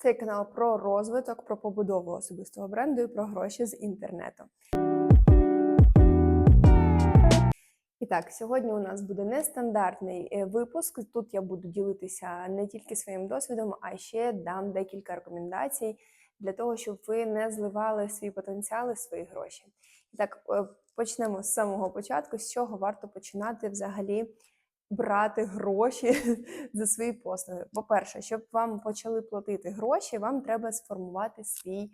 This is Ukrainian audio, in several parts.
Цей канал про розвиток, про побудову особистого бренду і про гроші з інтернету. І так, сьогодні у нас буде нестандартний е, випуск. Тут я буду ділитися не тільки своїм досвідом, а ще дам декілька рекомендацій для того, щоб ви не зливали свій потенціал і свої гроші. І так, е, почнемо з самого початку. З чого варто починати взагалі брати гроші за свої послуги? По-перше, щоб вам почали платити гроші, вам треба сформувати свій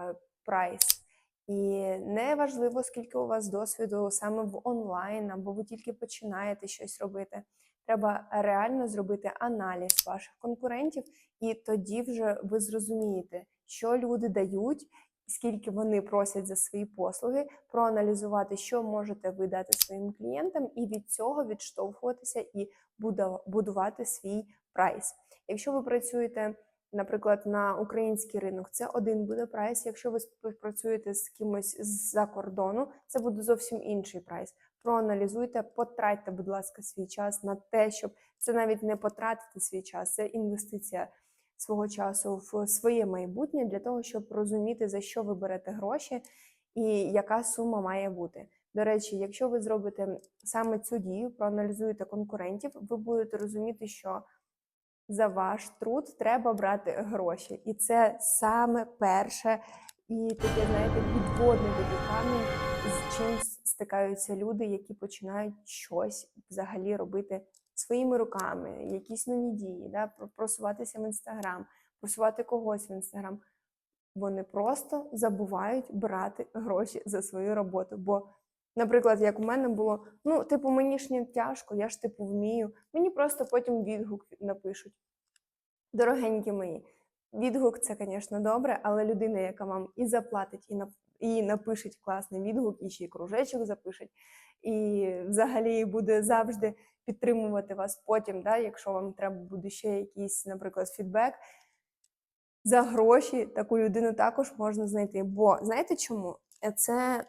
е, прайс. І не важливо, скільки у вас досвіду саме в онлайн, або ви тільки починаєте щось робити. Треба реально зробити аналіз ваших конкурентів, і тоді вже ви зрозумієте, що люди дають, скільки вони просять за свої послуги, проаналізувати, що можете ви дати своїм клієнтам, і від цього відштовхуватися і будувати свій прайс. Якщо ви працюєте наприклад, на український ринок, це один буде прайс. Якщо ви співпрацюєте з кимось з-за кордону, це буде зовсім інший прайс. Проаналізуйте, потратьте, будь ласка, свій час на те, щоб це навіть не потратити свій час, це інвестиція свого часу в своє майбутнє для того, щоб розуміти, за що ви берете гроші і яка сума має бути. До речі, якщо ви зробите саме цю дію, проаналізуєте конкурентів, ви будете розуміти, що за ваш труд треба брати гроші. І це саме перше і таке, знаєте, підводний такий з чим стикаються люди, які починають щось взагалі робити своїми руками, якісь нові дії, да? просуватися в інстаграм, просувати когось в інстаграм. Вони просто забувають брати гроші за свою роботу. Бо, наприклад, як у мене було, ну, типу, мені ж не тяжко, я ж типу вмію. Мені просто потім відгук напишуть. Дорогенькі мої, відгук це, звісно, добре, але людина, яка вам і заплатить, і, і напишеть класний відгук, і ще й кружечок запишеть, і взагалі буде завжди підтримувати вас потім, да, якщо вам треба буде ще якийсь, наприклад, фідбек. За гроші таку людину також можна знайти. Бо знаєте чому? Це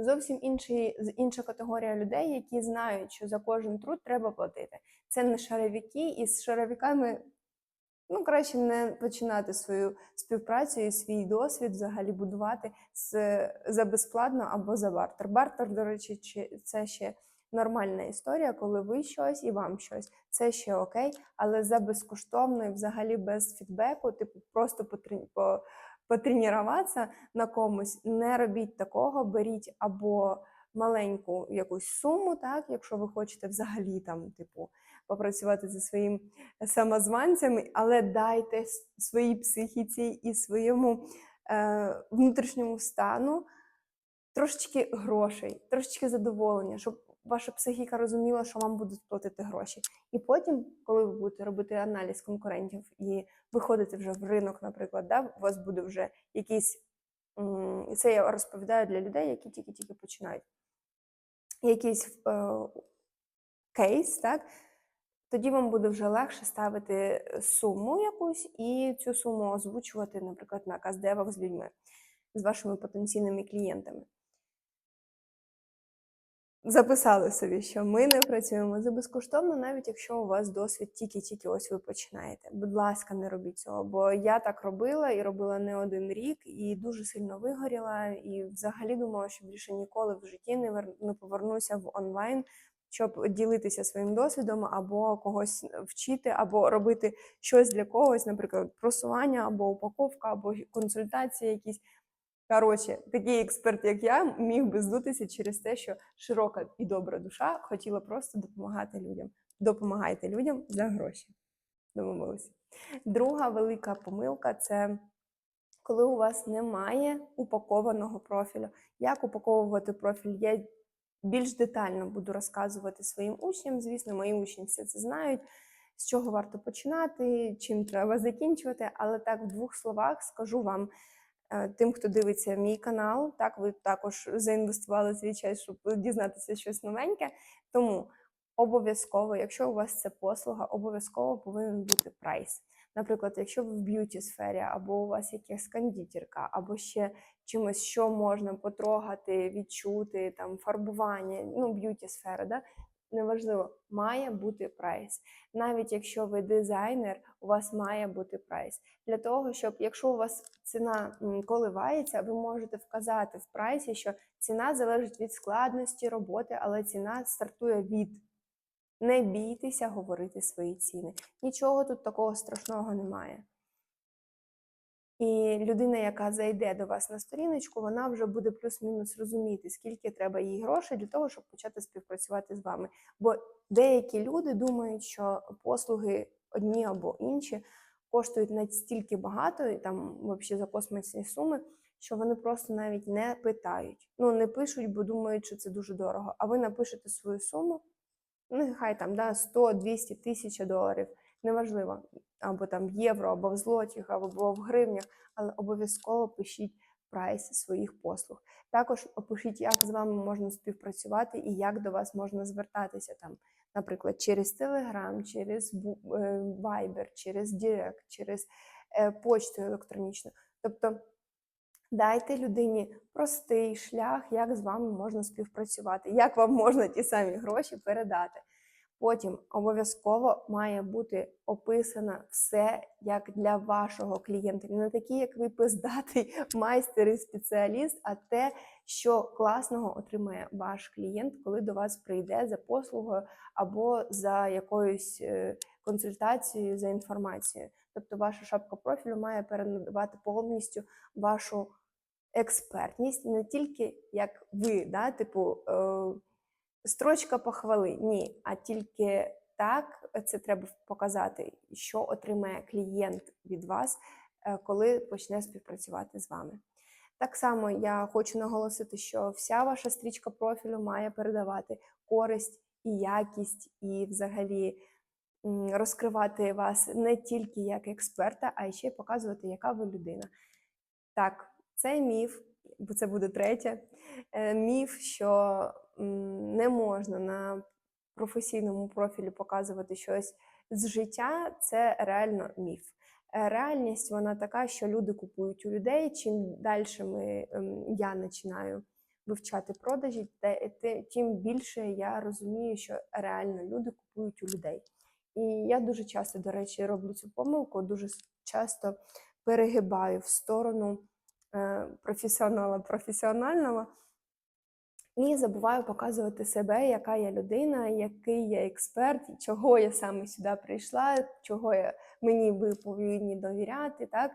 зовсім інший, інша категорія людей, які знають, що за кожен труд треба платити. Це не шаровіки, і з шаровіками ну, краще не починати свою співпрацю і свій досвід взагалі будувати з, за безплатно або за бартер. Бартер, до речі, це ще нормальна історія, коли ви щось і вам щось. Це ще окей, але за безкоштовно і взагалі без фідбеку, типу, просто потрені- по, потренуватися на комусь, не робіть такого, беріть або маленьку якусь суму, так, якщо ви хочете взагалі там, типу, попрацювати зі своїм самозванцями, але дайте своїй психіці і своєму е, внутрішньому стану трошечки грошей, трошечки задоволення, щоб ваша психіка розуміла, що вам будуть платити гроші. І потім, коли ви будете робити аналіз конкурентів і виходите вже в ринок, наприклад, да, у вас буде вже якийсь, і це я розповідаю для людей, які тільки-тільки починають. Якийсь е, кейс, так, тоді вам буде вже легше ставити е, суму якусь і цю суму озвучувати, наприклад, на каздевах з людьми, з вашими потенційними клієнтами. Записали собі, що ми не працюємо за безкоштовно, навіть якщо у вас досвід тільки-тільки ось ви починаєте. Будь ласка, не робіть цього, бо я так робила і робила не один рік, і дуже сильно вигоріла. І взагалі думала, що більше ніколи в житті не повернуся в онлайн, щоб ділитися своїм досвідом, або когось вчити, або робити щось для когось, наприклад, просування, або упаковка, або консультації якісь. Коротше, такий експерт, як я, міг би здутися через те, що широка і добра душа хотіла просто допомагати людям. Допомагайте людям за гроші. Домовилися. Друга велика помилка це коли у вас немає упакованого профілю. Як упаковувати профіль? Я більш детально буду розказувати своїм учням. Звісно, мої учні все це знають. З чого варто починати, чим треба закінчувати, але так в двох словах скажу вам е, тим, хто дивиться мій канал, так ви також заінвестували свій час, щоб дізнатися щось новеньке. Тому обов'язково, якщо у вас це послуга, обов'язково повинен бути прайс. Наприклад, якщо ви в б'юті сфері, або у вас якась кондитерка, або ще чимось, що можна потрогати, відчути, там фарбування, ну б'юті сфера, да? неважливо, має бути прайс. Навіть якщо ви дизайнер, у вас має бути прайс. Для того, щоб якщо у вас ціна коливається, ви можете вказати в прайсі, що ціна залежить від складності роботи, але ціна стартує від. Не бійтеся говорити свої ціни. Нічого тут такого страшного немає. І людина, яка зайде до вас на сторіночку, вона вже буде плюс-мінус розуміти, скільки треба їй грошей для того, щоб почати співпрацювати з вами. Бо деякі люди думають, що послуги одні або інші коштують настільки багато, і там взагалі за космосні суми, що вони просто навіть не питають. Ну не пишуть, бо думають, що це дуже дорого. А ви напишете свою суму, нехай там да, 100, 200, 1000 доларів, неважливо, або там в євро, або в злотіх, або в гривнях, але обов'язково пишіть прайс своїх послуг. Також опишіть, як з вами можна співпрацювати і як до вас можна звертатися там, наприклад, через Telegram, через е, Viber, через Direct, через е, почту електронічну. Тобто дайте людині простий шлях, як з вами можна співпрацювати, як вам можна ті самі гроші передати. Потім обов'язково має бути описано все як для вашого клієнта. Не такі, як ви пиздатий майстер і спеціаліст, а те, що класного отримає ваш клієнт, коли до вас прийде за послугою або за якоюсь е, консультацією, за інформацією. Тобто ваша шапка профілю має передавати повністю вашу експертність, не тільки як ви, да, типу. Е, строчка похвали. Ні, а тільки так це треба показати, що отримає клієнт від вас, е, коли почне співпрацювати з вами. Так само я хочу наголосити, що вся ваша стрічка профілю має передавати користь і якість, і взагалі розкривати вас не тільки як експерта, а й ще й показувати, яка ви людина. Так, це міф, бо це буде третє. Е, Міф, що не можна на професійному профілі показувати щось з життя, це реально міф. Е, Реальність вона така, що люди купують у людей. Чим далі ми, ем, я починаю вивчати продажі, тим більше я розумію, що реально люди купують у людей. І я дуже часто, до речі, роблю цю помилку, дуже часто перегибаю в сторону професіонала професіонального і забуваю показувати себе, яка я людина, який я експерт, чого я саме сюди прийшла, чого я, мені ви повинні довіряти. Так?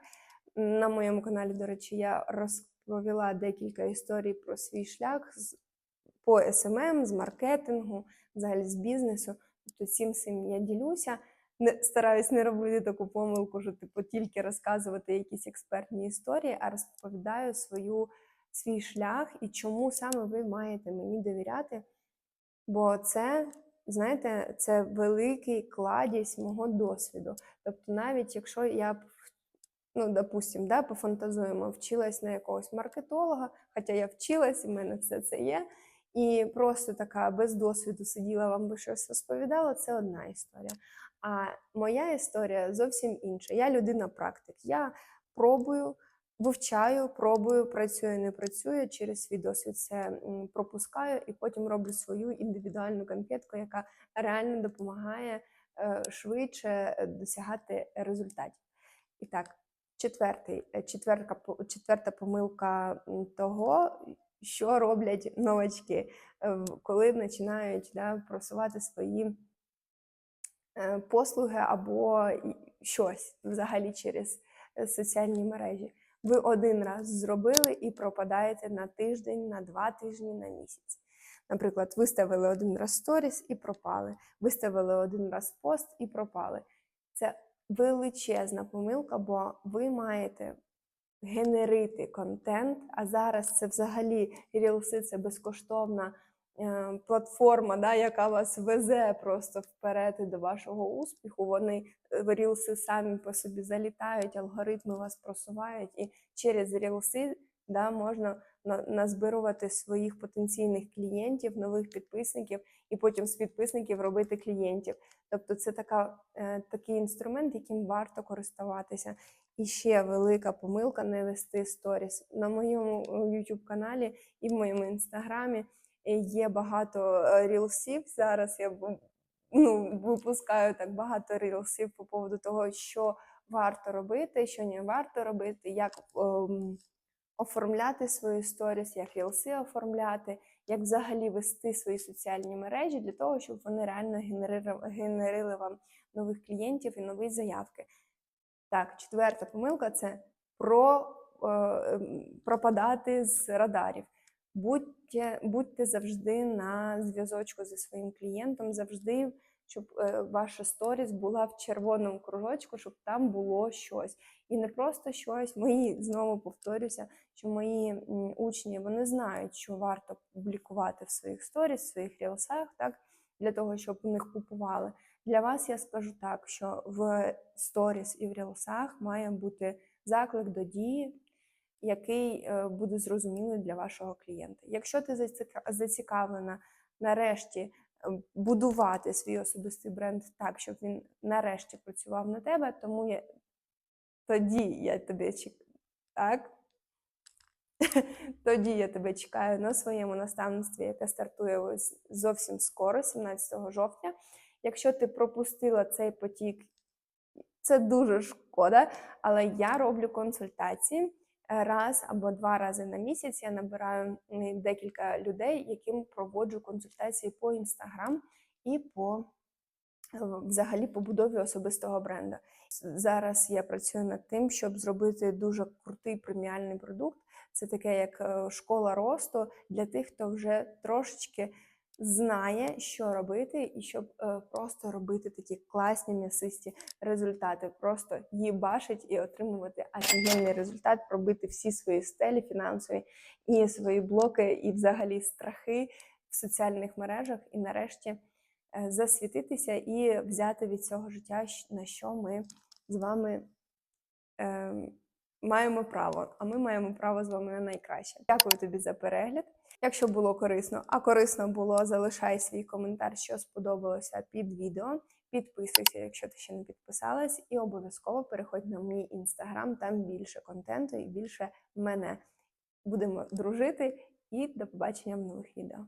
На моєму каналі, до речі, я розповіла декілька історій про свій шлях з, по SMM, з маркетингу, взагалі з бізнесу. Тобто цим всім я ділюся. Не стараюсь не робити таку помилку, що типу тільки розказувати якісь експертні історії, а розповідаю свою свій шлях і чому саме ви маєте мені довіряти. Бо це, знаєте, це великий кладість мого досвіду. Тобто, навіть якщо я, б, ну, допустим, да, пофантазуємо, вчилась на якогось маркетолога, хоча я вчилась, і в мене все це є. І просто така без досвіду сиділа, вам би щось розповідала, це одна історія. А моя історія зовсім інша. Я людина практик. Я пробую, вивчаю, пробую, працюю, не працюю, через свій досвід це пропускаю і потім роблю свою індивідуальну конфетку, яка реально допомагає е, швидше е, досягати результатів. І так, четвертий, е, четверка, четверта помилка того, що роблять новачки, коли починають да, просувати свої послуги або щось взагалі через е, соціальні мережі. Ви один раз зробили і пропадаєте на тиждень, на два тижні, на місяць. Наприклад, виставили один раз сторіс і пропали, виставили один раз пост і пропали. Це величезна помилка, бо ви маєте генерити контент, а зараз це взагалі рілси це безкоштовна е, платформа, да, яка вас везе просто вперед до вашого успіху. Вони е, рілси самі по собі залітають, алгоритми вас просувають, і через рілси да, можна на- назбирувати своїх потенційних клієнтів, нових підписників, і потім з підписників робити клієнтів. Тобто це така, е, такий інструмент, яким варто користуватися. І ще велика помилка не вести сторіс. На моєму YouTube каналі і в моєму інстаграмі Е, Є багато е, рілсів. Зараз я ну, випускаю так багато рілсів по поводу того, що варто робити, що не варто робити, як ем, оформляти свої сторіс, як рілси оформляти, як взагалі вести свої соціальні мережі для того, щоб вони реально генерили, вам нових клієнтів і нові заявки. Так, четверта помилка це про, е, пропадати з радарів. Будьте, будьте завжди на зв'язочку зі своїм клієнтом, завжди, щоб е, ваша сторіс була в червоному кружочку, щоб там було щось. І не просто щось. Мої знову повторюся, що мої учні вони знають, що варто публікувати в своїх сторіс, в своїх рілсах, так для того, щоб у них купували. Для вас я скажу так, що в сторіс і в рілсах має бути заклик до дії, який е, буде зрозумілий для вашого клієнта. Якщо ти зацікавлена нарешті е, будувати свій особистий бренд так, щоб він нарешті працював на тебе, тому я тоді я тебе чекаю. Так? Тоді я тебе чекаю на своєму наставництві, яке стартує ось зовсім скоро, 17 жовтня. Якщо ти пропустила цей потік, це дуже шкода, але я роблю консультації раз або два рази на місяць. Я набираю декілька людей, яким проводжу консультації по інстаграм і по е, взагалі побудові особистого бренду. Зараз я працюю над тим, щоб зробити дуже крутий преміальний продукт. Це таке як е, школа росту для тих, хто вже трошечки знає, що робити, і щоб е, просто робити такі класні м'ясисті результати, просто їбашить і отримувати офігенний результат, пробити всі свої стелі фінансові і свої блоки, і взагалі страхи в соціальних мережах, і нарешті е, засвітитися і взяти від цього життя, на що ми з вами е, маємо право. А ми маємо право з вами на найкраще. Дякую тобі за перегляд. Якщо було корисно, а корисно було, залишай свій коментар, що сподобалося під відео. Підписуйся, якщо ти ще не підписалась, і обов'язково переходь на мій інстаграм, там більше контенту і більше мене. Будемо дружити і до побачення в нових відео.